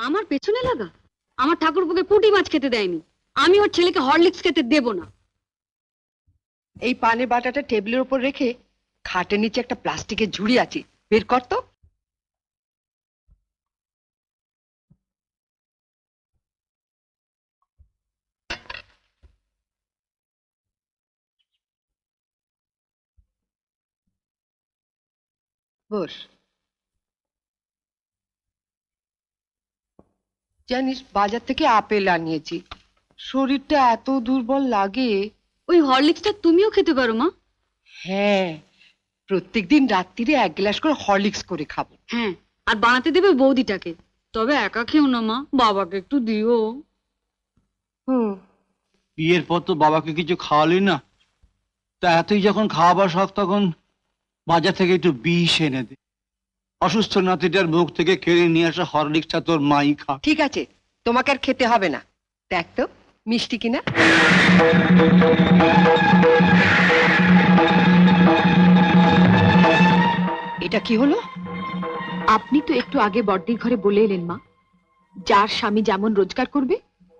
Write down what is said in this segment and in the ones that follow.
আমার পেছনে লাগা? আমার ঠাকুরপুকে পুঁটি মাছ খেতে দেয়নি। আমি ওর ছেলেকে হরলিক্স খেতে দেব না। এই পানের বাটাটা টেবিলের উপর রেখে খাটের নিচে একটা প্লাস্টিকের ঝুড়ি আছে। বের কর তো। বস। জানিস বাজার থেকে আপেল আনিয়েছি। শরীরটা এত দুর্বল লাগে। ওই হরলিক্সটা তুমিও খেতে পারো মা। হ্যাঁ প্রত্যেকদিন রাত্রিরে এক গ্লাস করে হরলিক্স করে খাব। হ্যাঁ আর বানাতে দেবে বৌদিটাকে। তবে একা খেও না মা। বাবাকে একটু দিও। হুম। বিয়ের পর তো বাবাকে কিছু খাওয়ালি না। তা এতই যখন খাওয়াবার শখ তখন বাজার থেকে একটু বিষ এনে দে। অসুস্থ নাতিটার মুখ থেকে কেড়ে নিয়ে আসা হরলিক্সটা তোর মাই খা। ঠিক আছে তোমাকে আর খেতে হবে না। দেখ তো মিষ্টি কিনা? এটা কি হলো? আপনি তো একটু আগে বড়দির ঘরে বলে এলেন মা। যার স্বামী যেমন রোজগার করবে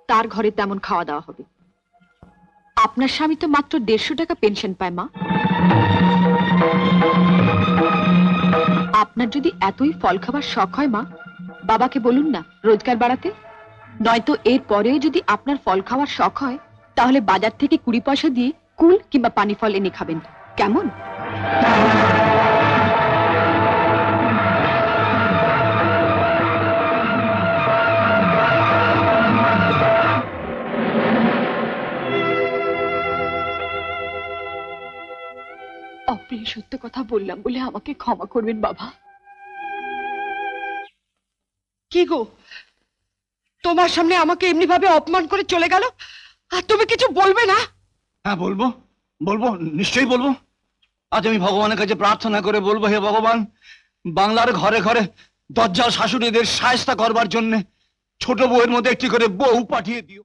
তার ঘরে তেমন খাওয়া দাওয়া হবে। আপনার স্বামী তো মাত্র দেড়শো টাকা পেনশন পায় মা। আপনার যদি এতই ফল খাবার শখ হয়, মা, বাবাকে বলুন না রোজগার বাড়াতে। নয়তো এর পরেও যদি আপনার ফল খাওয়ার শখ হয়, তাহলে বাজার থেকে কুড়ি পয়সা দিয়ে কুল কিংবা পানি ফল এনে খাবেন। কেমন? সত্য কথা বললাম বলে আমাকে ক্ষমা করবেন, বাবা। কি গো? তোমার সামনে আমাকে এমনি ভাবে অপমান করে চলে গেল? আর তুমি কিছু বলবে না? হ্যাঁ বলব। বলব, নিশ্চয়ই বলব। আজ আমি ভগবানের কাছে প্রার্থনা করে বলব, হে ভগবান, বাংলার ঘরে ঘরে দজ্জাল শাশুড়িদের সায়স্তা করবার জন্য ছোট বউয়ের মধ্যে একটি করে বউ পাঠিয়ে দিও।